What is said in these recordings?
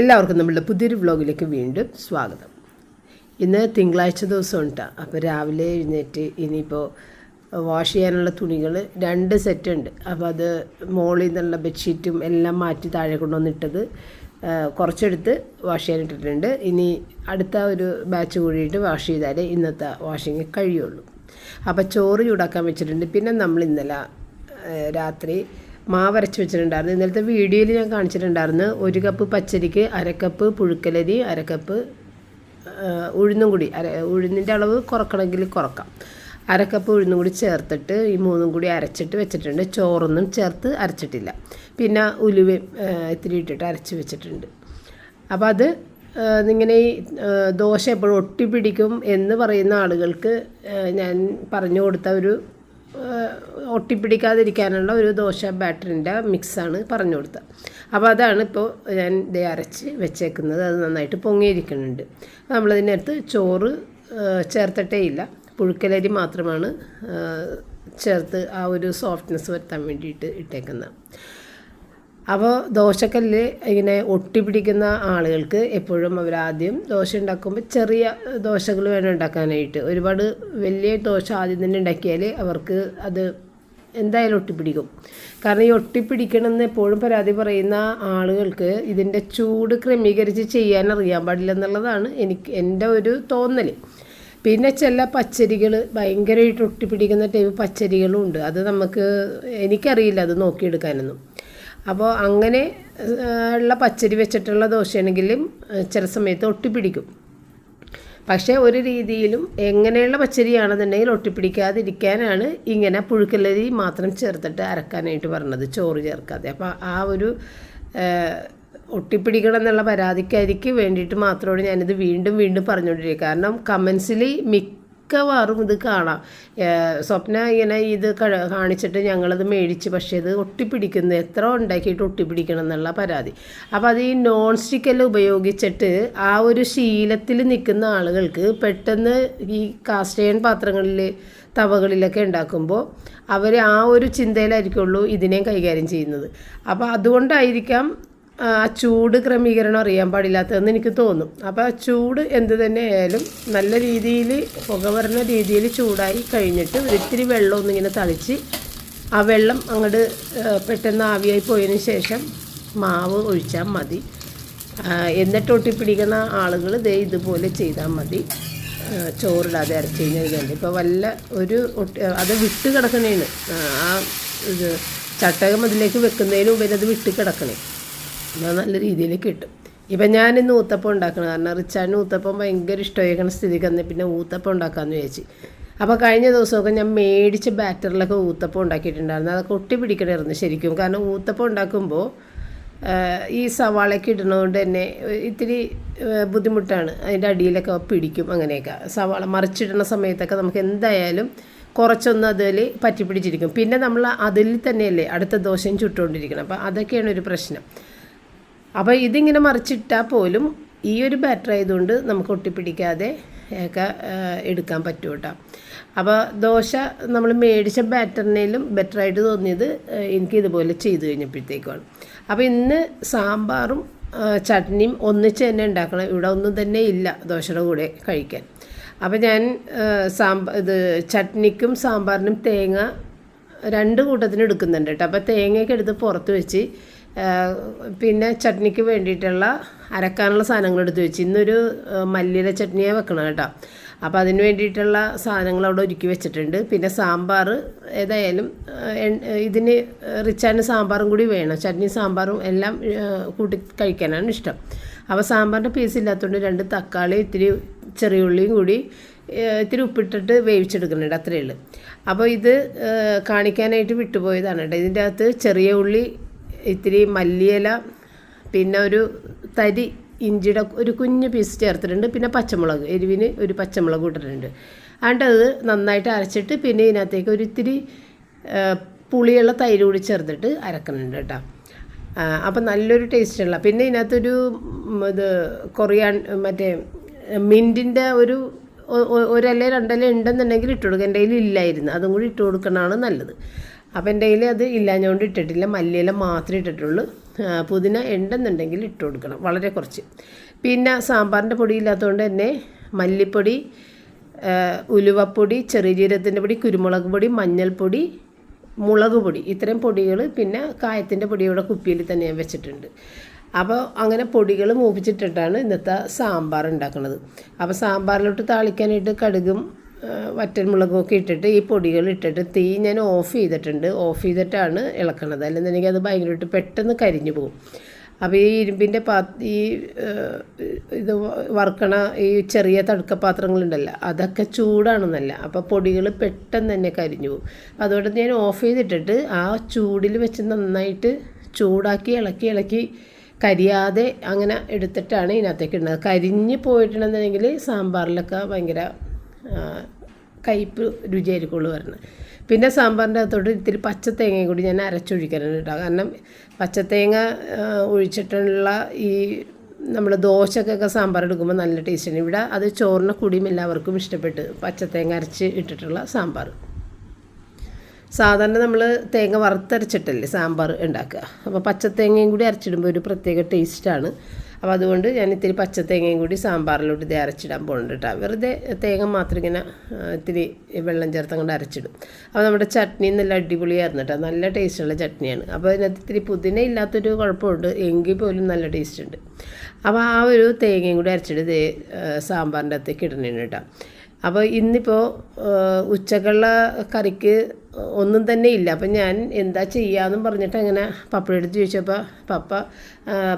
എല്ലാവർക്കും നമ്മളുടെ പുതിയൊരു വ്ളോഗിലേക്ക് വീണ്ടും സ്വാഗതം. ഇന്ന് തിങ്കളാഴ്ച ദിവസം കേട്ടോ അപ്പോൾ രാവിലെ എഴുന്നേറ്റ് ഇനിയിപ്പോൾ വാഷ് ചെയ്യാനുള്ള തുണികൾ രണ്ട് സെറ്റ് ഉണ്ട്. അപ്പോൾ അത് മോളിൽ നിന്നുള്ള ബെഡ്ഷീറ്റും എല്ലാം മാറ്റി താഴെ കൊണ്ടുവന്നിട്ടത് കുറച്ചെടുത്ത് വാഷ് ചെയ്യാൻ ഇട്ടിട്ടുണ്ട്. ഇനി അടുത്ത ഒരു ബാച്ച് കൂടിയിട്ട് വാഷ് ചെയ്താലേ ഇന്നത്തെ വാഷിങ് കഴിയുള്ളൂ. അപ്പോൾ ചോറ് ചൂടാക്കാൻ വെച്ചിട്ടുണ്ട്. പിന്നെ നമ്മൾ ഇന്നലെ രാത്രി മാവ് അരച്ച് വെച്ചിട്ടുണ്ടായിരുന്നു. ഇന്നലത്തെ വീഡിയോയിൽ ഞാൻ കാണിച്ചിട്ടുണ്ടായിരുന്നു. ഒരു കപ്പ് പച്ചരിക്ക് അരക്കപ്പ് പുഴുക്കലരി അരക്കപ്പ് ഉഴുന്നും കൂടി. അര ഉഴുന്നിന്റെ അളവ് കുറക്കണമെങ്കിൽ കുറക്കാം. അരക്കപ്പ് ഉഴുന്നും കൂടി ചേർത്തിട്ട് ഈ മൂന്നും കൂടി അരച്ചിട്ട് വെച്ചിട്ടുണ്ട്. ചോറൊന്നും ചേർത്ത് അരച്ചിട്ടില്ല. പിന്നെ ഉലുവയും ഇത്തിരി ഇട്ടിട്ട് അരച്ച് വെച്ചിട്ടുണ്ട്. അപ്പോൾ അത് ഇങ്ങനെ ഈ ദോശ എപ്പോഴും ഒട്ടിപ്പിടിക്കും എന്ന് പറയുന്ന ആളുകൾക്ക് ഞാൻ പറഞ്ഞു കൊടുത്ത ഒരു ഒട്ടിപ്പിടിക്കാതിരിക്കാനുള്ള ഒരു ദോശ ബാറ്ററിന്റെ മിക്സാണ് പറഞ്ഞു കൊടുത്തത്. അപ്പോൾ അതാണ് ഇപ്പോൾ ഞാൻ ഇത് അരച്ച് വെച്ചേക്കുന്നത്. അത് നന്നായിട്ട് പൊങ്ങിയിരിക്കുന്നുണ്ട്. നമ്മളതിനകത്ത് ചോറ് ചേർത്തിട്ടേ ഇല്ല. പുഴുക്കലരി മാത്രമാണ് ചേർത്ത് ആ ഒരു സോഫ്റ്റ്നെസ് വരുത്താൻ വേണ്ടിയിട്ട് ഇട്ടേക്കുന്നത്. അപ്പോൾ ദോശക്കല്ല് ഇങ്ങനെ ഒട്ടിപ്പിടിക്കുന്ന ആളുകൾക്ക് എപ്പോഴും അവരാദ്യം ദോശ ഉണ്ടാക്കുമ്പോൾ ചെറിയ ദോശകൾ വേണം ഉണ്ടാക്കാനായിട്ട്. ഒരുപാട് വലിയ ദോശ ആദ്യം തന്നെ ഉണ്ടാക്കിയാൽ അവർക്ക് അത് എന്തായാലും ഒട്ടിപ്പിടിക്കും. കാരണം ഈ ഒട്ടിപ്പിടിക്കണമെന്ന് എപ്പോഴും പരാതി പറയുന്ന ആളുകൾക്ക് ഇതിന്റെ ചൂട് ക്രമീകരിച്ച് ചെയ്യാൻ അറിയാൻ പാടില്ല എന്നുള്ളതാണ് എനിക്ക് എന്റെ ഒരു തോന്നൽ പിന്നെ ചില പച്ചരികൾ ഭയങ്കരമായിട്ട് ഒട്ടിപ്പിടിക്കുന്ന ടൈപ്പ് പച്ചരികളും ഉണ്ട് അത് നമുക്ക് എനിക്കറിയില്ല അത് നോക്കിയെടുക്കാനൊന്നും. അപ്പോൾ അങ്ങനെ ഉള്ള പച്ചരി വെച്ചിട്ടുള്ള ദോശയാണെങ്കിലും ചില സമയത്ത് ഒട്ടിപ്പിടിക്കും. പക്ഷേ ഒരു രീതിയിലും എങ്ങനെയുള്ള പച്ചരിയാണെന്നുണ്ടെങ്കിൽ ഒട്ടിപ്പിടിക്കാതിരിക്കാനാണ് ഇങ്ങനെ പുഴുക്കലരി മാത്രം ചേർത്തിട്ട് അരക്കാനായിട്ട് പറഞ്ഞത് ചോറ് ചേർക്കാതെ. അപ്പോൾ ആ ഒരു ഒട്ടിപ്പിടിക്കണം എന്നുള്ള പരാതിക്കായിരിക്കും വേണ്ടിയിട്ട് മാത്രമാണ് ഞാനിത് വീണ്ടും വീണ്ടും പറഞ്ഞുകൊണ്ടിരിക്കുക കാരണം കമൻസിൽ മിക്കവാറും ഇത് കാണാം. സ്വപ്ന ഇങ്ങനെ ഇത് കാണിച്ചിട്ട് ഞങ്ങളത് മേടിച്ച് പക്ഷേ ഇത് ഒട്ടിപ്പിടിക്കുന്നു. എത്ര ഉണ്ടാക്കിയിട്ട് ഒട്ടിപ്പിടിക്കണം എന്നുള്ള പരാതി. അപ്പോൾ അത് ഈ നോൺ സ്റ്റിക്കെല്ലാം ഉപയോഗിച്ചിട്ട് ആ ഒരു ശീലത്തിൽ നിൽക്കുന്ന ആളുകൾക്ക് പെട്ടെന്ന് ഈ കാസ്റ്റ് അയൺ പാത്രങ്ങളിൽ തവകളിലൊക്കെ ഉണ്ടാക്കുമ്പോൾ അവർ ആ ഒരു ചിന്തയിലായിരിക്കുള്ളൂ ഇതിനെയും കൈകാര്യം ചെയ്യുന്നത്. അപ്പോൾ അതുകൊണ്ടായിരിക്കാം ആ ചൂട് ക്രമീകരണം അറിയാൻ പാടില്ലാത്തതെന്ന് എനിക്ക് തോന്നും. അപ്പോൾ ചൂട് എന്ത് തന്നെ ആയാലും നല്ല രീതിയിൽ പുക വരുന്ന രീതിയിൽ ചൂടായി കഴിഞ്ഞിട്ട് ഒരിത്തിരി വെള്ളം ഒന്നിങ്ങനെ തളിച്ച് ആ വെള്ളം അങ്ങോട്ട് പെട്ടെന്ന് ആവിയായി പോയതിന് ശേഷം മാവ് ഒഴിച്ചാൽ മതി. എന്നിട്ട് ഒട്ടിപ്പിടിക്കുന്ന ആളുകൾ ദേ ഇതുപോലെ ചെയ്താൽ മതി. ചോറിടാതെ അരച്ച് കഴിഞ്ഞാൽ വേണ്ടി ഇപ്പോൾ വല്ല ഒരു അത് വിട്ട് കിടക്കണേണ് ആ, ഇത് ചട്ടകം അതിലേക്ക് വെക്കുന്നതിന് ഉപരി അത് വിട്ട് കിടക്കണേ. എന്നാൽ നല്ല രീതിയിൽ കിട്ടും. ഇപ്പം ഞാനിന്ന് ഊത്തപ്പം ഉണ്ടാക്കണം. കാരണം റിച്ചാന് ഊത്തപ്പം ഭയങ്കര ഇഷ്ടമായിരിക്കണ സ്ഥിതിക്ക് അന്ന് പിന്നെ ഊത്തപ്പം ഉണ്ടാക്കാമെന്ന് വിചാരിച്ചു. അപ്പോൾ കഴിഞ്ഞ ദിവസമൊക്കെ ഞാൻ മേടിച്ച് ബാറ്ററിലൊക്കെ ഊത്തപ്പം ഉണ്ടാക്കിയിട്ടുണ്ടായിരുന്നു. അതൊക്കെ ഒട്ടി പിടിക്കണമായിരുന്നു ശരിക്കും. കാരണം ഊത്തപ്പം ഉണ്ടാക്കുമ്പോൾ ഈ സവാളയൊക്കെ ഇടുന്നതുകൊണ്ട് തന്നെ ഇത്തിരി ബുദ്ധിമുട്ടാണ്. അതിന്റെ അടിയിലൊക്കെ പിടിക്കും അങ്ങനെയൊക്കെ. സവാള മറിച്ചിടുന്ന സമയത്തൊക്കെ നമുക്ക് എന്തായാലും കുറച്ചൊന്ന് അതിൽ പറ്റിപ്പിടിച്ചിരിക്കും. പിന്നെ നമ്മൾ അതിൽ തന്നെയല്ലേ അടുത്ത ദോശയും ചുട്ടുകൊണ്ടിരിക്കണം. അപ്പോൾ അതൊക്കെയാണ് ഒരു പ്രശ്നം. അപ്പോൾ ഇതിങ്ങനെ മറിച്ചിട്ടാൽ പോലും ഈ ഒരു ബാറ്റർ ആയതുകൊണ്ട് നമുക്ക് ഒട്ടിപ്പിടിക്കാതെ ഒക്കെ എടുക്കാൻ പറ്റും കേട്ടോ അപ്പോൾ ദോശ നമ്മൾ മേടിച്ച ബാറ്ററിനേലും ബെറ്ററായിട്ട് തോന്നിയത് എനിക്ക് ഇതുപോലെ ചെയ്തു കഴിഞ്ഞപ്പോഴത്തേക്കുമാണ്. അപ്പോൾ ഇന്ന് സാമ്പാറും ചട്നിയും ഒന്നിച്ച് തന്നെ ഉണ്ടാക്കണം. ഇവിടെ ഒന്നും തന്നെ ഇല്ല ദോശയുടെ കൂടെ കഴിക്കാൻ. അപ്പോൾ ഞാൻ സാമ്പാ ഇത് ചട്നിക്കും സാമ്പാറിനും തേങ്ങ രണ്ട് കൂട്ടത്തിന് എടുക്കുന്നുണ്ട് കേട്ടോ അപ്പോൾ തേങ്ങയൊക്കെ എടുത്ത് പുറത്ത് വെച്ച് പിന്നെ ചട്നിക്ക് വേണ്ടിയിട്ടുള്ള അരക്കാനുള്ള സാധനങ്ങൾ എടുത്ത് വെച്ച്. ഇന്നൊരു മല്ലിയില ചട്നിയാണ് വെക്കണം കേട്ടോ. അപ്പോൾ അതിന് വേണ്ടിയിട്ടുള്ള സാധനങ്ങൾ അവിടെ ഒരുക്കി വെച്ചിട്ടുണ്ട്. പിന്നെ സാമ്പാർ ഏതായാലും ഇതിന് റിച്ചാന് സാമ്പാറും കൂടി വേണം. ചട്നി സാമ്പാറും എല്ലാം കൂട്ടി കഴിക്കാനാണ് ഇഷ്ടം. അപ്പോൾ സാമ്പാറിന്റെ പീസ് ഇല്ലാത്തതുകൊണ്ട് രണ്ട് തക്കാളി ഇത്തിരി ചെറിയ ഉള്ളിയും കൂടി ഇത്തിരി ഉപ്പിട്ടിട്ട് വേവിച്ചെടുക്കുന്നുണ്ട്. അത്രയേ ഉള്ളൂ. അപ്പോൾ ഇത് കാണിക്കാനായിട്ട് വിട്ടുപോയതാണ് കേട്ടോ. ഇതിന്റെ അകത്ത് ചെറിയ ഉള്ളി ഇത്തിരി മല്ലിയില പിന്നെ ഒരു തരി ഇഞ്ചിയുടെ ഒരു കുഞ്ഞ് പീസ് ചേർത്തിട്ടുണ്ട്. പിന്നെ പച്ചമുളക് എരിവിന് ഒരു പച്ചമുളക് ഇട്ടിട്ടുണ്ട്. അതുകൊണ്ട് അത് നന്നായിട്ട് അരച്ചിട്ട് പിന്നെ ഇതിനകത്തേക്ക് ഒരു ഇത്തിരി പുളിയുള്ള തൈര് കൂടി ചേർത്തിട്ട് അരക്കുന്നുണ്ട് കേട്ടോ. അപ്പം നല്ലൊരു ടേസ്റ്റുള്ള പിന്നെ ഇതിനകത്തൊരു ഇത് കൊറിയാൻ മറ്റേ മിന്റിന്റെ ഒരു ഒരല്ലേ രണ്ടല്ലേ ഉണ്ടെന്നുണ്ടെങ്കിൽ ഇട്ട് കൊടുക്കുക എന്റെ കയ്യിൽ ഇല്ലായിരുന്നു. അതും കൂടി ഇട്ട് കൊടുക്കണതാണ് നല്ലത്. അപ്പം എന്റെ കയ്യിൽ അത് ഇല്ലാഞ്ഞുകൊണ്ട് ഇട്ടിട്ടില്ല. മല്ലിയില മാത്രമേ ഇട്ടിട്ടുള്ളൂ. പുതിന ഉണ്ടെന്നുണ്ടെങ്കിൽ ഇട്ട് കൊടുക്കണം. വളരെ കുറച്ച്. പിന്നെ സാമ്പാറിന്റെ പൊടി ഇല്ലാത്തതുകൊണ്ട് തന്നെ മല്ലിപ്പൊടി ഉലുവപ്പൊടി ചെറിയ ജീരകത്തിന്റെ പൊടി കുരുമുളക് പൊടി മഞ്ഞൾപ്പൊടി മുളക് പൊടി. ഇത്രയും പൊടികൾ പിന്നെ കായത്തിന്റെ പൊടി ഇവിടെ കുപ്പിയിൽ തന്നെ ഞാൻ വെച്ചിട്ടുണ്ട്. അപ്പോൾ അങ്ങനെ പൊടികൾ മൂപ്പിച്ചിട്ടിട്ടാണ് ഇന്നത്തെ സാമ്പാർ ഉണ്ടാക്കുന്നത്. അപ്പോൾ സാമ്പാറിലോട്ട് താളിക്കാനായിട്ട് കടുകും ഒക്കെ ഇട്ടിട്ട് ഈ പൊടികൾ ഇട്ടിട്ട് തീ ഞാൻ ഓഫ് ചെയ്തിട്ടുണ്ട്. ഓഫ് ചെയ്തിട്ടാണ് ഇളക്കണത്. അല്ലെന്നുണ്ടെങ്കിൽ അത് ഭയങ്കരമായിട്ട് പെട്ടെന്ന് കരിഞ്ഞു പോകും. അപ്പോൾ ഈ ഇരുമ്പിന്റെ പാ ഈ ഇത് വറുക്കണ ഈ ചെറിയ തടുക്കപാത്രങ്ങളുണ്ടല്ലോ അതൊക്കെ ചൂടാണെന്നല്ല. അപ്പോൾ പൊടികൾ പെട്ടെന്ന് തന്നെ കരിഞ്ഞു പോകും. അതുകൊണ്ട് ഞാൻ ഓഫ് ചെയ്തിട്ടിട്ട് ആ ചൂടിൽ വെച്ച് നന്നായിട്ട് ചൂടാക്കി ഇളക്കി ഇളക്കി കരിയാതെ അങ്ങനെ എടുത്തിട്ടാണ് ഇതിനകത്തേക്ക് ഇടുന്നത്. കരിഞ്ഞ് പോയിട്ടുണ്ടെന്നുണ്ടെങ്കിൽ സാമ്പാറിലൊക്കെ ഭയങ്കര കയ്പ്പ് രുചിയായിരിക്കുള്ളൂ വരുന്നത് പിന്നെ സാമ്പാറിന്റെ അകത്തോട്ട് ഇത്തിരി പച്ചത്തേങ്ങയും കൂടി ഞാൻ അരച്ചൊഴിക്കാനാണ് കേട്ടോ. കാരണം പച്ചത്തേങ്ങ ഒഴിച്ചിട്ടുള്ള ഈ നമ്മൾ ദോശക്കൊക്കെ സാമ്പാർ എടുക്കുമ്പോൾ നല്ല ടേസ്റ്റാണ്. ഇവിടെ അത് ചോറിന് കൂടിയും എല്ലാവർക്കും ഇഷ്ടപ്പെട്ട്. പച്ചത്തേങ്ങ അരച്ച് ഇട്ടിട്ടുള്ള സാമ്പാർ. സാധാരണ നമ്മൾ തേങ്ങ വറുത്തരച്ചിട്ടല്ലേ സാമ്പാർ ഉണ്ടാക്കുക. അപ്പോൾ പച്ചത്തേങ്ങയും കൂടി അരച്ചിടുമ്പോൾ ഒരു പ്രത്യേക ടേസ്റ്റാണ്. അപ്പോൾ അതുകൊണ്ട് ഞാൻ ഇത്തിരി പച്ച തേങ്ങയും കൂടി സാമ്പാറിലോട്ട് ഇത് അരച്ചിടാൻ പോകുന്നുണ്ട് കേട്ടോ. വെറുതെ തേങ്ങ മാത്രം ഇങ്ങനെ ഇത്തിരി വെള്ളം ചേർത്ത് അങ്ങോട്ട് അരച്ചിടും. അപ്പോൾ നമ്മുടെ ചട്നി നല്ല അടിപൊളിയായിരുന്നു കേട്ടോ. നല്ല ടേസ്റ്റുള്ള ചട്നിയാണ്. അപ്പോൾ അതിനകത്ത് ഇത്തിരി പുതിന ഇല്ലാത്തൊരു കുഴപ്പമുണ്ട്. എങ്കിൽ പോലും നല്ല ടേസ്റ്റ് ഉണ്ട്. അപ്പോൾ ആ ഒരു തേങ്ങയും കൂടി അരച്ചിട്ട് സാമ്പാറിന്റെ അകത്തേക്ക് ഇടണേണ് കേട്ടോ. അപ്പോൾ ഇന്നിപ്പോൾ ഉച്ചക്കുള്ള കറിക്ക് ഒന്നും തന്നെ ഇല്ല. അപ്പം ഞാൻ എന്താ ചെയ്യാമെന്നും പറഞ്ഞിട്ട് അങ്ങനെ പപ്പയുടെ അടുത്ത് ചോദിച്ചപ്പോൾ പപ്പ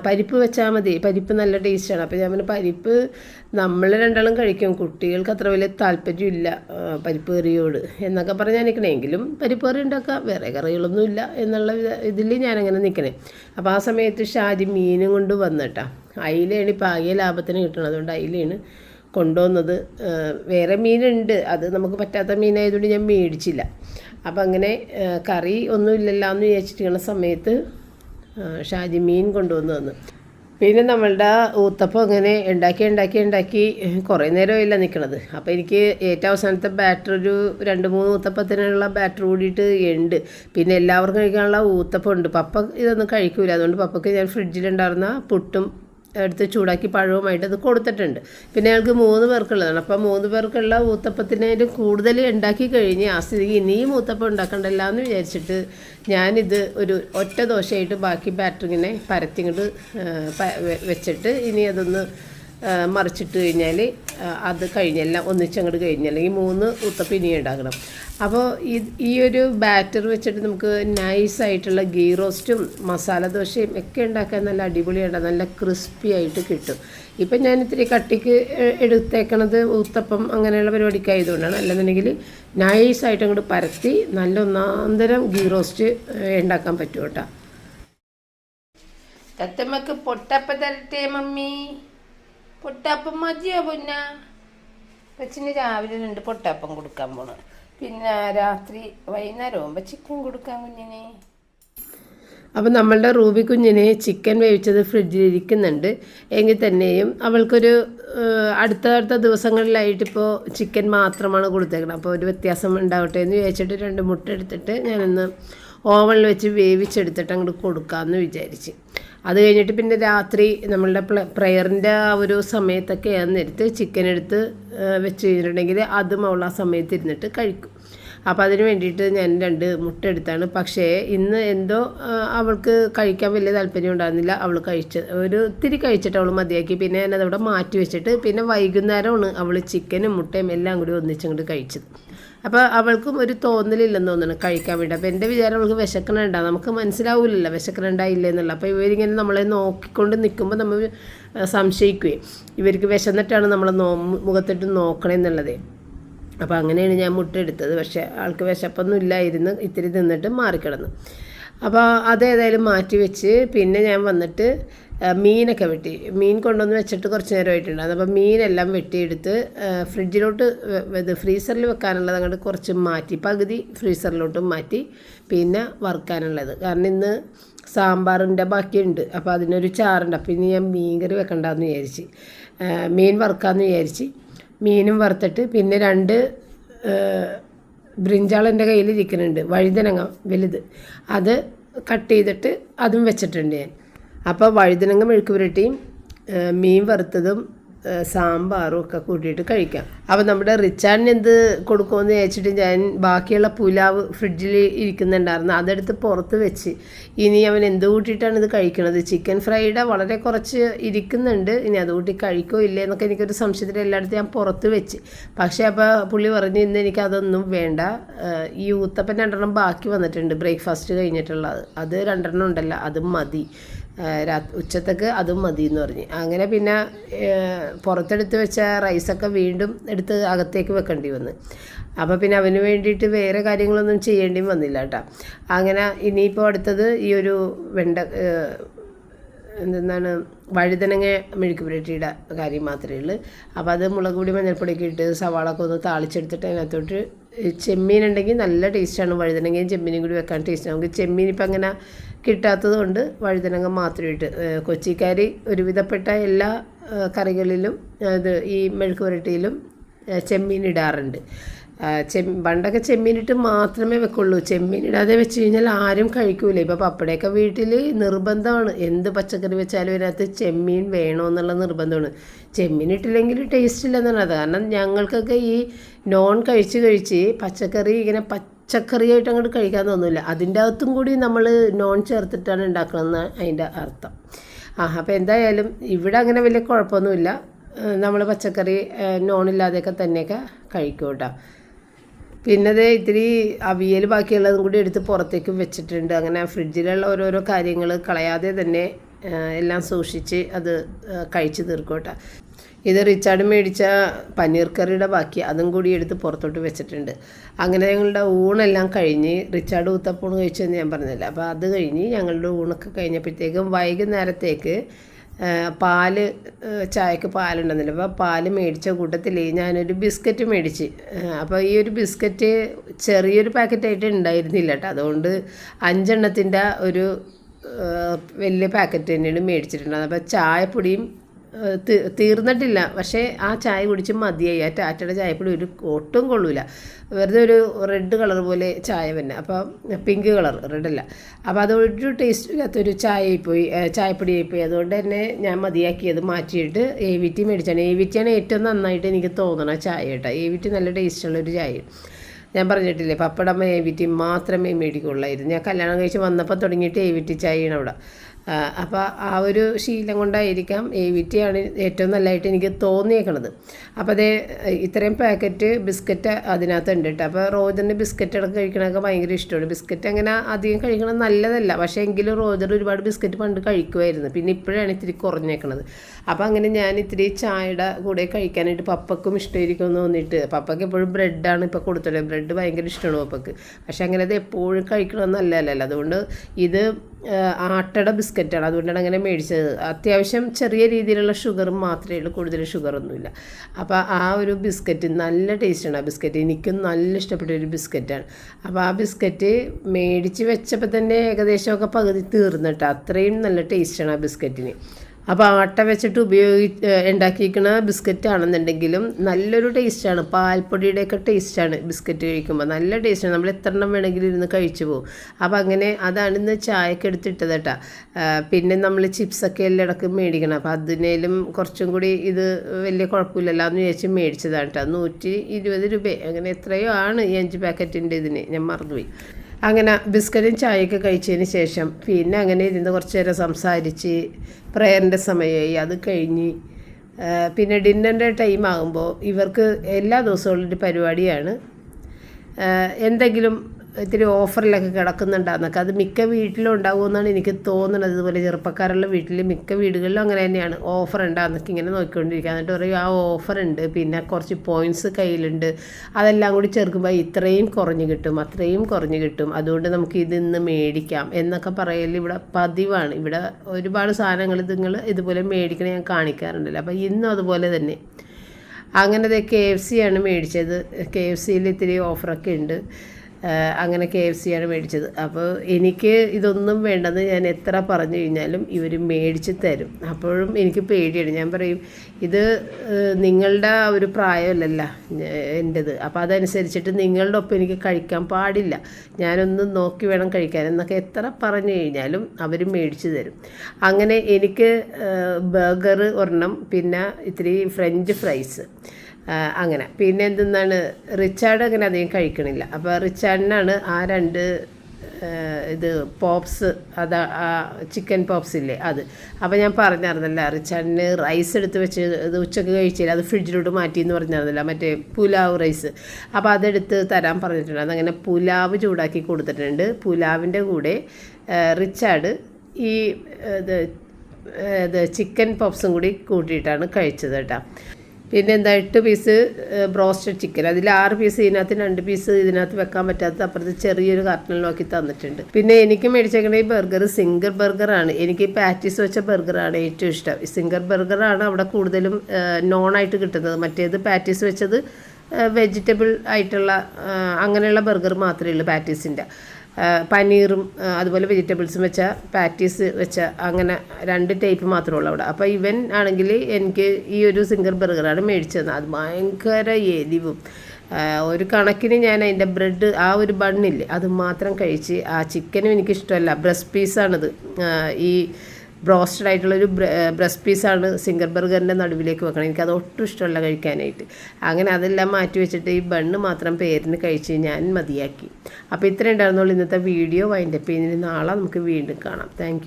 പരിപ്പ് വെച്ചാൽ മതി. പരിപ്പ് നല്ല ടേസ്റ്റാണ് അപ്പോൾ ഞാൻ പറഞ്ഞു പരിപ്പ് നമ്മൾ രണ്ടാളും കഴിക്കും. കുട്ടികൾക്ക് അത്ര വലിയ താല്പര്യമില്ല പരിപ്പ് കറിയോട്. എന്നൊക്കെ പറഞ്ഞ് ഞാൻ നിൽക്കണേ എങ്കിലും പരിപ്പ് കറി ഉണ്ടാക്കാം. വേറെ കറികളൊന്നും ഇല്ല എന്നുള്ള ഇതിൽ ഞാനങ്ങനെ നിൽക്കണേ അപ്പോൾ ആ സമയത്ത് ഷാജി മീനും കൊണ്ട് വന്നിട്ടാ അയിലയാണ് ഇപ്പോൾ ആകെ ലാഭത്തിന് കിട്ടണം അതുകൊണ്ട് അയിലയാണ് കൊണ്ടുവന്നത് വേറെ മീനുണ്ട്. അത് നമുക്ക് പറ്റാത്ത മീനായതുകൊണ്ട് ഞാൻ മേടിച്ചില്ല. അപ്പം അങ്ങനെ കറി ഒന്നും എന്ന് വിചാരിച്ചിരിക്കുന്ന സമയത്ത് ഷാജി മീൻ കൊണ്ടുവന്ന് തന്നു. പിന്നെ നമ്മളുടെ ഊത്തപ്പം അങ്ങനെ ഉണ്ടാക്കി ഉണ്ടാക്കി ഉണ്ടാക്കി കുറേ നേരമില്ല നിൽക്കണത്. അപ്പോൾ എനിക്ക് ഏറ്റവും അവസാനത്തെ ബാറ്റർ ഒരു രണ്ട് മൂന്ന് ഊത്തപ്പത്തിനുള്ള ബാറ്റർ കൂടിയിട്ട് ഉണ്ട്. പിന്നെ എല്ലാവർക്കും കഴിക്കാനുള്ള ഊത്തപ്പം ഉണ്ട്. പപ്പ ഇതൊന്നും കഴിക്കൂല. അതുകൊണ്ട് പപ്പയ്ക്ക് ഞാൻ ഫ്രിഡ്ജിലുണ്ടായിരുന്ന പുട്ടും എടുത്ത് ചൂടാക്കി പഴവുമായിട്ട് അത് കൊടുത്തിട്ടുണ്ട്. പിന്നെ ഞങ്ങൾക്ക് മൂന്ന് പേർക്കുള്ളതാണ്. അപ്പോൾ മൂന്ന് പേർക്കുള്ള ഊത്തപ്പത്തിനേലും കൂടുതൽ ഉണ്ടാക്കി കഴിഞ്ഞ് ആ സ്ഥിതിക്ക് ഇനിയും ഊത്തപ്പം ഉണ്ടാക്കണ്ടല്ല എന്ന് വിചാരിച്ചിട്ട് ഞാനിത് ഒരു ഒറ്റ ദോശയായിട്ട് ബാക്കി ബാറ്ററിങ്ങനെ പരത്തിങ്ങോട്ട് വെച്ചിട്ട് ഇനി അതൊന്ന് മറിച്ചിട്ട് കഴിഞ്ഞാൽ അത് കഴിഞ്ഞല്ല ഒന്നിച്ചങ്ങോട്ട് കഴിഞ്ഞല്ല ഈ മൂന്ന് ഉത്തപ്പിനി ഉണ്ടാക്കണം. അപ്പോൾ ഈ ഒരു ബാറ്റർ വെച്ചിട്ട് നമുക്ക് നൈസായിട്ടുള്ള ഗീ റോസ്റ്റും മസാല ദോശയും ഒക്കെ ഉണ്ടാക്കാൻ നല്ല അടിപൊളിയാണ് നല്ല ക്രിസ്പി ആയിട്ട് കിട്ടും. ഇപ്പം ഞാൻ ഇത്തിരി കട്ടിക്ക് എടുത്തേക്കണത് ഉത്തപ്പം അങ്ങനെയുള്ള പരിപാടിക്കായതുകൊണ്ടാണ് അല്ലെന്നുണ്ടെങ്കിൽ നൈസായിട്ട് അങ്ങോട്ട് പരത്തി നല്ല ഒന്നാന്തരം ഗീ റോസ്റ്റ് ഉണ്ടാക്കാൻ പറ്റും കേട്ടോ. തത്തമ്മക്ക് പൊട്ടപ്പ തരട്ടെ മമ്മി. പൊട്ടാപ്പം മതിയോ പൊന്ന? കൊച്ചിന് രാവിലെ രണ്ട് പൊട്ടാപ്പം കൊടുക്കാൻ പോണ്. പിന്നെ രാത്രി വൈകുന്നേരം ആകുമ്പോൾ ചിക്കൻ കൊടുക്കാൻ കുഞ്ഞിനെ. അപ്പം നമ്മളുടെ റൂബി കുഞ്ഞിന് ചിക്കൻ വേവിച്ചത് ഫ്രിഡ്ജിൽ ഇരിക്കുന്നുണ്ട്. എങ്കിൽ തന്നെയും അവൾക്കൊരു അടുത്തടുത്ത അടുത്ത അടുത്ത ദിവസങ്ങളിലായിട്ട് ഇപ്പോൾ ചിക്കൻ മാത്രമാണ് കൊടുത്തേക്കുന്നത് അപ്പോൾ ഒരു വ്യത്യാസം ഉണ്ടാവട്ടെ എന്ന് വിചാരിച്ചിട്ട് രണ്ട് മുട്ട എടുത്തിട്ട് ഞാനൊന്ന് ഓവനിൽ വെച്ച് വേവിച്ചെടുത്തിട്ട് അങ്ങോട്ട് കൊടുക്കാമെന്ന് വിചാരിച്ച്. അത് കഴിഞ്ഞിട്ട് പിന്നെ രാത്രി നമ്മളുടെ പ്രയറിന്റെ ആ ഒരു സമയത്തൊക്കെ നേരത്ത് ചിക്കൻ എടുത്ത് വെച്ച് കഴിഞ്ഞിട്ടുണ്ടെങ്കിൽ അതും അവൾ ആ സമയത്ത് ഇരുന്നിട്ട് കഴിക്കും. അപ്പോൾ അതിന് വേണ്ടിയിട്ട് ഞാൻ രണ്ട് മുട്ട എടുത്താണ്. പക്ഷേ ഇന്ന് എന്തോ അവൾക്ക് കഴിക്കാൻ വലിയ താല്പര്യം ഉണ്ടായിരുന്നില്ല. അവൾ കഴിച്ച് ഒരു ഇത്തിരി കഴിച്ചിട്ട് അവൾ മതിയാക്കി. പിന്നെ ഞാനതവിടെ മാറ്റി വെച്ചിട്ട് പിന്നെ വൈകുന്നേരമാണ് അവൾ ചിക്കനും മുട്ടയും എല്ലാം കൂടി ഒന്നിച്ചങ്ങോട്ട് കഴിച്ചത്. അപ്പോൾ അവൾക്കും ഒരു തോന്നലില്ലെന്ന് തോന്നുന്നു കഴിക്കാൻ വേണ്ടി. അപ്പോൾ എന്റെ വിചാരം അവൾക്ക് വിശക്കണുണ്ടാ നമുക്ക് മനസ്സിലാവില്ലല്ലോ വിശക്കണുണ്ടായില്ല എന്നുള്ള അപ്പോൾ ഇവരിങ്ങനെ നമ്മളെ നോക്കിക്കൊണ്ട് നിൽക്കുമ്പോൾ നമ്മൾ സംശയിക്കുകയും. ഇവർക്ക് വിശന്നിട്ടാണ് നമ്മളെ നോ മുഖത്തിട്ട് നോക്കണമെന്നുള്ളത് അപ്പോൾ അങ്ങനെയാണ് ഞാൻ മുട്ട എടുത്തത് പക്ഷേ ആൾക്ക് വിശപ്പൊന്നും ഇല്ലായിരുന്നു. ഇത്തിരി തിന്നിട്ട് മാറിക്കിടന്നു. അപ്പോൾ അതേതായാലും മാറ്റി വെച്ച് പിന്നെ ഞാൻ വന്നിട്ട് മീനൊക്കെ വെട്ടി. മീൻ കൊണ്ടുവന്ന് വെച്ചിട്ട് കുറച്ച് നേരമായിട്ടുണ്ട് അപ്പോൾ മീനെല്ലാം വെട്ടിയെടുത്ത് ഫ്രിഡ്ജിലോട്ട് ഇത് ഫ്രീസറിൽ വെക്കാനുള്ളത് അങ്ങോട്ട് കുറച്ച് മാറ്റി. പകുതി ഫ്രീസറിലോട്ടും മാറ്റി പിന്നെ വറുക്കാനുള്ളത്. കാരണം ഇന്ന് സാമ്പാറിന്റെ ബാക്കിയുണ്ട്. അപ്പോൾ അതിനൊരു ചാറുണ്ട്. അപ്പോൾ ഇനി ഞാൻ മീൻ കറി വെക്കണ്ടെന്ന് വിചാരിച്ച്. മീൻ വറുക്കാമെന്ന് വിചാരിച്ച് മീനും വറുത്തിട്ട് പിന്നെ രണ്ട് ബ്രിഞ്ചാൾ എന്റെ കയ്യിൽ ഇരിക്കുന്നുണ്ട് വഴുതനങ്ങ വലുത്. അത് കട്ട് ചെയ്തിട്ട് അതും വെച്ചിട്ടുണ്ട് ഞാൻ. അപ്പോൾ വഴുതനങ്ങ മെഴുക്ക് പുരട്ടിയും മീൻ വറുത്തതും സാമ്പാറും ഒക്കെ കൂട്ടിയിട്ട് കഴിക്കാം. അപ്പോൾ നമ്മുടെ റിച്ചാർഡിന് എന്ത് കൊടുക്കുമെന്ന് ചോദിച്ചിട്ട് ഞാൻ ബാക്കിയുള്ള പുലാവ് ഫ്രിഡ്ജിൽ ഇരിക്കുന്നുണ്ടായിരുന്നു. അതെടുത്ത് പുറത്ത് വെച്ച് ഇനി അവൻ എന്ത് കൂട്ടിയിട്ടാണ് ഇത് കഴിക്കണത്? ചിക്കൻ ഫ്രൈഡ് വളരെ കുറച്ച് ഇരിക്കുന്നുണ്ട്. ഇനി അത് കൂട്ടി കഴിക്കോ ഇല്ലേ എന്നൊക്കെ എനിക്കൊരു സംശയത്തിൽ എല്ലായിടത്തും ഞാൻ പുറത്ത് വെച്ച്. പക്ഷേ അപ്പോൾ പുള്ളി പറഞ്ഞു ഇന്ന് എനിക്ക് അതൊന്നും വേണ്ട. ഈ ഊത്തപ്പൻ രണ്ടെണ്ണം ബാക്കി വന്നിട്ടുണ്ട്. ബ്രേക്ക്ഫാസ്റ്റ് കഴിഞ്ഞിട്ടുള്ളത്. അത് രണ്ടെണ്ണം ഉണ്ടല്ലോ അത് മതി. ഉച്ചത്തേക്ക് അതും മതി എന്ന് പറഞ്ഞ്. അങ്ങനെ പിന്നെ പുറത്തെടുത്ത് വെച്ച റൈസൊക്കെ വീണ്ടും എടുത്ത് അകത്തേക്ക് വെക്കേണ്ടി വന്ന്. അപ്പോൾ പിന്നെ അവന് വേണ്ടിയിട്ട് വേറെ കാര്യങ്ങളൊന്നും ചെയ്യേണ്ടി വന്നില്ല കേട്ടോ. അങ്ങനെ ഇനിയിപ്പോൾ അടുത്തത് ഈ ഒരു വെണ്ട എന്തെന്നാണ് വഴുതനങ്ങ മെഴുക്ക് പുരട്ടിയുടെ കാര്യം മാത്രമേ ഉള്ളൂ. അപ്പോൾ അത് മുളക് പൊടി മഞ്ഞൾപ്പൊടിയൊക്കെ ഇട്ട് സവാളൊക്കെ ഒന്ന് താളിച്ചെടുത്തിട്ട് അതിനകത്തോട്ട് ചെമ്മീൻ ഉണ്ടെങ്കിൽ നല്ല ടേസ്റ്റാണ് വഴുതനങ്ങയും ചെമ്മീനും കൂടി വെക്കാൻ ടേസ്റ്റ് നമുക്ക് ചെമ്മീൻ ഇപ്പം അങ്ങനെ കിട്ടാത്തത് കൊണ്ട് വഴുതനങ്ങ മാത്രം ഇട്ട് കൊച്ചിക്കാർ ഒരുവിധപ്പെട്ട എല്ലാ കറികളിലും ഇത് ഈ മെഴുക്ക് പുരട്ടിയിലും ചെമ്മീൻ ഇടാറുണ്ട്. ചെമ്മീൻ പണ്ടൊക്കെ ചെമ്മീനിട്ട് മാത്രമേ വെക്കുള്ളൂ. ചെമ്മീൻ ഇടാതെ വെച്ച് കഴിഞ്ഞാൽ ആരും കഴിക്കൂല. ഇപ്പോൾ പപ്പടയൊക്കെ വീട്ടിൽ നിർബന്ധമാണ്. എന്ത് പച്ചക്കറി വെച്ചാലും ഇതിനകത്ത് ചെമ്മീൻ വേണമെന്നുള്ള നിർബന്ധമാണ്. ചെമ്മീൻ ഇട്ടില്ലെങ്കിൽ ടേസ്റ്റ് ഇല്ലെന്നാണ്. അത് കാരണം ഞങ്ങൾക്കൊക്കെ ഈ നോൺ കഴിച്ച് കഴിച്ച് പച്ചക്കറി ഇങ്ങനെ പച്ചക്കറിയായിട്ട് അങ്ങോട്ട് കഴിക്കാൻ തോന്നില്ല അതിന്റെ അകത്തും കൂടി നമ്മൾ നോൺ ചേർത്തിട്ടാണ് ഉണ്ടാക്കണമെന്ന് അതിന്റെ അർത്ഥം. ആ അപ്പോൾ എന്തായാലും ഇവിടെ അങ്ങനെ വലിയ കുഴപ്പമൊന്നുമില്ല. നമ്മൾ പച്ചക്കറി നോണില്ലാതെയൊക്കെ തന്നെയൊക്കെ കഴിക്കും കേട്ടോ. പിന്നെ അത് ഇത്തിരി അവിയൽ ബാക്കിയുള്ളതും കൂടി എടുത്ത് പുറത്തേക്ക് വെച്ചിട്ടുണ്ട്. അങ്ങനെ ഫ്രിഡ്ജിലുള്ള ഓരോരോ കാര്യങ്ങൾ കളയാതെ തന്നെ എല്ലാം സൂക്ഷിച്ച് അത് കഴിച്ചു തീർക്കോട്ടെ ഇത് റിച്ചാർഡ് മേടിച്ച പനീർ കറിയുടെ ബാക്കി അതും കൂടി എടുത്ത് പുറത്തോട്ട് വെച്ചിട്ടുണ്ട്. അങ്ങനെ ഞങ്ങളുടെ ഊണെല്ലാം കഴിഞ്ഞ് റിച്ചാർഡ് ഊത്തപ്പൂണ് കഴിച്ചെന്ന് ഞാൻ പറഞ്ഞില്ല. അപ്പോൾ അത് കഴിഞ്ഞ് ഞങ്ങളുടെ ഊണൊക്കെ കഴിഞ്ഞപ്പോഴത്തേക്കും വൈകുന്നേരത്തേക്ക് പാൽ ചായക്ക് പാലുണ്ടെന്നില്ല. അപ്പോൾ പാൽ മേടിച്ച കൂട്ടത്തിൽ ഞാനൊരു ബിസ്ക്കറ്റ് മേടിച്ച് അപ്പോൾ ഈ ഒരു ബിസ്ക്കറ്റ് ചെറിയൊരു പാക്കറ്റായിട്ട് ഉണ്ടായിരുന്നില്ല കേട്ടോ. അതുകൊണ്ട് അഞ്ചെണ്ണത്തിന്റെ ഒരു വലിയ പാക്കറ്റ് തന്നെയാണ് മേടിച്ചിട്ടുണ്ടായിരുന്നത്. അപ്പോൾ ചായപ്പൊടിയും തീർന്നിട്ടില്ല. പക്ഷേ ആ ചായ കുടിച്ച് മതിയായി. ആ ടാറ്റയുടെ ചായപ്പൊടി ഒരു ഒട്ടും കൊള്ളൂല. വെറുതെ ഒരു റെഡ് കളർ പോലെ ചായ തന്നെ. അപ്പോൾ പിങ്ക് കളർ റെഡല്ല അപ്പോൾ അതൊരു ടേസ്റ്റ് ഇല്ലാത്തൊരു ചായയായി പോയി ചായപ്പൊടിയായി പോയി. അതുകൊണ്ട് തന്നെ ഞാൻ മതിയാക്കിയത് മാറ്റിയിട്ട് എ വി ടി മേടിച്ചാണ്. എ വി ടിയാണ് ഏറ്റവും നന്നായിട്ട് എനിക്ക് തോന്നണ ചായ കേട്ടോ. എ വി ടി നല്ല ടേസ്റ്റുള്ളൊരു ചായ. ഞാൻ പറഞ്ഞിട്ടില്ലേ പപ്പടമ്മ എ വി ടി മാത്രമേ മേടിക്കുള്ളായിരുന്നു. ഞാൻ കല്യാണം കഴിച്ച് വന്നപ്പോൾ തുടങ്ങിയിട്ട് എ വി ടി ചായയാണ് അവിടെ. അപ്പോൾ ആ ഒരു ശീലം കൊണ്ടായിരിക്കാം എ വി ടി ആണ് ഏറ്റവും നല്ലതായിട്ട് എനിക്ക് തോന്നിയേക്കണത്. അപ്പോൾ അതേ ഇത്രയും പാക്കറ്റ് ബിസ്ക്കറ്റ് അതിനകത്ത് ഉണ്ട് കേട്ടോ അപ്പോൾ റോജറിന് ബിസ്ക്കറ്റ് ഇടയ്ക്ക് കഴിക്കണമൊക്കെ ഭയങ്കര ഇഷ്ടമാണ്. ബിസ്ക്കറ്റ് അങ്ങനെ അധികം കഴിക്കണം നല്ലതല്ല. പക്ഷേ എങ്കിലും റോജർ ഒരുപാട് ബിസ്ക്കറ്റ് പണ്ട് കഴിക്കുമായിരുന്നു പിന്നെ ഇപ്പോഴാണ് ഇത്തിരി കുറഞ്ഞേക്കണത്. അപ്പോൾ അങ്ങനെ ഞാൻ ഇത്തിരി ചായയുടെ കൂടെ കഴിക്കാനായിട്ട് പപ്പക്കും ഇഷ്ടമായിരിക്കും എന്ന് തോന്നിയിട്ട് പപ്പയ്ക്ക് എപ്പോഴും ബ്രെഡാണ് ഇപ്പോൾ കൊടുത്തത് ബ്രെഡ് ഭയങ്കര ഇഷ്ടമാണ് പപ്പക്ക്. പക്ഷേ അങ്ങനെ അത് എപ്പോഴും കഴിക്കണമെന്നല്ലല്ലോ അതുകൊണ്ട് ഇത് ആട്ടയുടെ ബിസ്ക്കറ്റാണ്. അതുകൊണ്ടാണ് അങ്ങനെ മേടിച്ചത്. അത്യാവശ്യം ചെറിയ രീതിയിലുള്ള ഷുഗർ മാത്രമേ ഉള്ളൂ. കൂടുതൽ ഷുഗറൊന്നുമില്ല അപ്പോൾ ആ ഒരു ബിസ്ക്കറ്റ് നല്ല ടേസ്റ്റാണ് ആ ബിസ്ക്കറ്റ്. എനിക്കും നല്ല ഇഷ്ടപ്പെട്ട ഒരു ബിസ്ക്കറ്റാണ്. അപ്പോൾ ആ ബിസ്ക്കറ്റ് മേടിച്ച് വെച്ചപ്പോൾ തന്നെ ഏകദേശമൊക്കെ പകുതി തീർന്നിട്ട് അത്രയും നല്ല ടേസ്റ്റാണ് ആ ബിസ്ക്കറ്റിന്. അപ്പോൾ ആട്ട വെച്ചിട്ട് ഉപയോഗി ഉണ്ടാക്കിയിരിക്കുന്ന ബിസ്ക്കറ്റ് ആണെന്നുണ്ടെങ്കിലും നല്ലൊരു ടേസ്റ്റാണ് പാൽപ്പൊടിയുടെയൊക്കെ ടേസ്റ്റാണ് ബിസ്ക്കറ്റ് കഴിക്കുമ്പോൾ നല്ല ടേസ്റ്റാണ് നമ്മൾ എത്ര എണ്ണം വേണമെങ്കിലും ഇരുന്ന് കഴിച്ചു പോകും. അപ്പോൾ അങ്ങനെ അതാണ് ഇന്ന് ചായക്ക് എടുത്തിട്ടത് കേട്ടോ. പിന്നെ നമ്മൾ ചിപ്സൊക്കെ എല്ലാം ഇടയ്ക്ക് മേടിക്കണം. അപ്പോൾ അതിനേലും കുറച്ചും കൂടി ഇത് വലിയ കുഴപ്പമില്ലല്ലോ എന്ന് വിചാരിച്ച് മേടിച്ചതാണ് കേട്ടോ. നൂറ്റി ഇരുപത് രൂപ. അങ്ങനെ എത്രയോ ആണ് ഈ അഞ്ച് പാക്കറ്റിന്റെ ഇതിന്. ഞാൻ മറന്നുപോയി. അങ്ങനെ ബിസ്ക്കറ്റും ചായയൊക്കെ കഴിച്ചതിന് ശേഷം പിന്നെ അങ്ങനെ ഇരുന്ന് കുറച്ച് നേരം സംസാരിച്ച് പ്രയറിന്റെ സമയമായി. അത് കഴിഞ്ഞ് പിന്നെ ഡിന്നറിന്റെ ടൈം ആകുമ്പോൾ ഇവർക്ക് എല്ലാ ദിവസവും ഉള്ളൊരു പരിപാടിയാണ്. എന്തെങ്കിലും ഇത്തിരി ഓഫറിലൊക്കെ കിടക്കുന്നുണ്ടാകുന്നൊക്കെ അത് മിക്ക വീട്ടിലും ഉണ്ടാകുമെന്നാണ് എനിക്ക് തോന്നുന്നത് ഇതുപോലെ ചെറുപ്പക്കാരുള്ള വീട്ടിൽ മിക്ക വീടുകളിലും അങ്ങനെ തന്നെയാണ്. ഓഫർ ഉണ്ടാകുന്നൊക്കെ ഇങ്ങനെ നോക്കിക്കൊണ്ടിരിക്കുക. എന്നിട്ട് പറയും ആ ഓഫർ ഉണ്ട്. പിന്നെ കുറച്ച് പോയിന്റ്സ് കയ്യിലുണ്ട്. അതെല്ലാം കൂടി ചേർക്കുമ്പോൾ ഇത്രയും കുറഞ്ഞ് കിട്ടും. അത്രയും കുറഞ്ഞ് കിട്ടും. അതുകൊണ്ട് നമുക്ക് ഇതിന്ന് മേടിക്കാം. എന്നൊക്കെ പറയൽ ഇവിടെ പതിവാണ്. ഇവിടെ ഒരുപാട് സാധനങ്ങൾ നിങ്ങൾ ഇതുപോലെ മേടിക്കണ ഞാൻ കാണിക്കാറുണ്ടല്ലോ. അപ്പോൾ ഇന്നും അതുപോലെ തന്നെ. അങ്ങനെ കെ എഫ് സി ആണ് മേടിച്ചത്. കെ എഫ് സിയിൽ ഇത്തിരി ഓഫറൊക്കെ ഉണ്ട്. അങ്ങനെ കെ എഫ് സിയാണ് മേടിച്ചത്. അപ്പോൾ എനിക്ക് ഇതൊന്നും വേണ്ടെന്ന് ഞാൻ എത്ര പറഞ്ഞു കഴിഞ്ഞാലും ഇവർ മേടിച്ച് തരും. അപ്പോഴും എനിക്ക് പേടിയാണ്. ഞാൻ പറയും ഇത് നിങ്ങളുടെ ഒരു പ്രായമല്ലല്ല എന്റെത് അപ്പോൾ അതനുസരിച്ചിട്ട് നിങ്ങളുടെ ഒപ്പം എനിക്ക് കഴിക്കാൻ പാടില്ല. ഞാനൊന്ന് നോക്കി വേണം കഴിക്കാൻ എന്നൊക്കെ എത്ര പറഞ്ഞു കഴിഞ്ഞാലും അവർ മേടിച്ച് തരും. അങ്ങനെ എനിക്ക് ബർഗർ ഒരെണ്ണം പിന്നെ ഇത്തിരി ഫ്രഞ്ച് ഫ്രൈസ്. അങ്ങനെ. പിന്നെ എന്തെന്നാണ്? റിച്ചാർഡ് അങ്ങനെ അധികം കഴിക്കണില്ല. അപ്പോൾ റിച്ചാർഡിനാണ് ആ രണ്ട് ഇത് പോപ്സ് അത് ചിക്കൻ പോപ്സ് ഇല്ലേ അത്. അപ്പോൾ ഞാൻ പറഞ്ഞായിരുന്നല്ല റിച്ചാർഡിന് റൈസ് എടുത്ത് വെച്ച് ഇത് ഉച്ചയ്ക്ക് കഴിച്ചില്ല. അത് ഫ്രിഡ്ജിലോട്ട് മാറ്റി എന്ന് പറഞ്ഞായിരുന്നില്ല മറ്റേ പുലാവ് റൈസ്. അപ്പോൾ അതെടുത്ത് തരാൻ പറഞ്ഞിട്ടുണ്ട്. അതങ്ങനെ പുലാവ് ചൂടാക്കി കൊടുത്തിട്ടുണ്ട്. പുലാവിന്റെ കൂടെ റിച്ചാർഡ് ഈ ഇത് ചിക്കൻ പോപ്സും കൂടി കൂട്ടിയിട്ടാണ് കഴിച്ചത് കേട്ടോ. പിന്നെ എന്താ എട്ട് പീസ് ബ്രോസ്റ്റഡ് ചിക്കൻ അതിൽ ആറ് പീസ് ഇതിനകത്ത് രണ്ട് പീസ് ഇതിനകത്ത് വെക്കാൻ പറ്റാത്ത അപ്പുറത്ത് ചെറിയൊരു കർട്ടനിൽ നോക്കി തന്നിട്ടുണ്ട്. പിന്നെ എനിക്ക് മേടിച്ചേക്കണ ഈ ബർഗർ സിംഗർ ബർഗറാണ് എനിക്ക് പാറ്റീസ് വെച്ച ബർഗറാണ് ഏറ്റവും ഇഷ്ടം. സിംഗർ ബർഗറാണ് അവിടെ കൂടുതലും നോൺ ആയിട്ട് കിട്ടുന്നത്. മറ്റേത് പാറ്റീസ് വെച്ചത് വെജിറ്റബിൾ ആയിട്ടുള്ള അങ്ങനെയുള്ള ബർഗർ മാത്രമേ ഉള്ളൂ പാറ്റീസിന്റെ പനീറും അതുപോലെ വെജിറ്റബിൾസും വെച്ച പാറ്റീസ് വെച്ച അങ്ങനെ രണ്ട് ടൈപ്പ് മാത്രമേ ഉള്ളൂ അവിടെ. അപ്പോൾ ഇവൻ ആണെങ്കിൽ എനിക്ക് ഈ ഒരു സിംഗർ ബർഗറാണ് മേടിച്ചു തന്നത് അത് ഭയങ്കര എരിവും. ഒരു കണക്കിന് ഞാൻ അതിന്റെ ബ്രെഡ് ആ ഒരു ബണ്ണില്ലേ അത് മാത്രം കഴിച്ച് ആ ചിക്കനും എനിക്കിഷ്ടമല്ല. ബ്രസ്റ്റ് പീസാണിത്. ഈ ബ്രോസ്റ്റഡ് ആയിട്ടുള്ളൊരു ബ്രസ്റ്റ് പീസാണ് സിംഗർ ബർഗറിന്റെ നടുവിലേക്ക് വെക്കണം എനിക്കത് ഒട്ടും ഇഷ്ടമല്ല കഴിക്കാനായിട്ട്. അങ്ങനെ അതെല്ലാം മാറ്റി വെച്ചിട്ട് ഈ ബണ്ണ് മാത്രം പേരിന് കഴിച്ച് ഞാൻ മതിയാക്കി. അപ്പോൾ ഇത്രയും ഉണ്ടായിരുന്നുള്ളൂ ഇന്നത്തെ വീഡിയോ. വൈൻഡപ്പ് ചെയ്യുന്നതിന് നാളെ നമുക്ക് വീണ്ടും കാണാം. താങ്ക്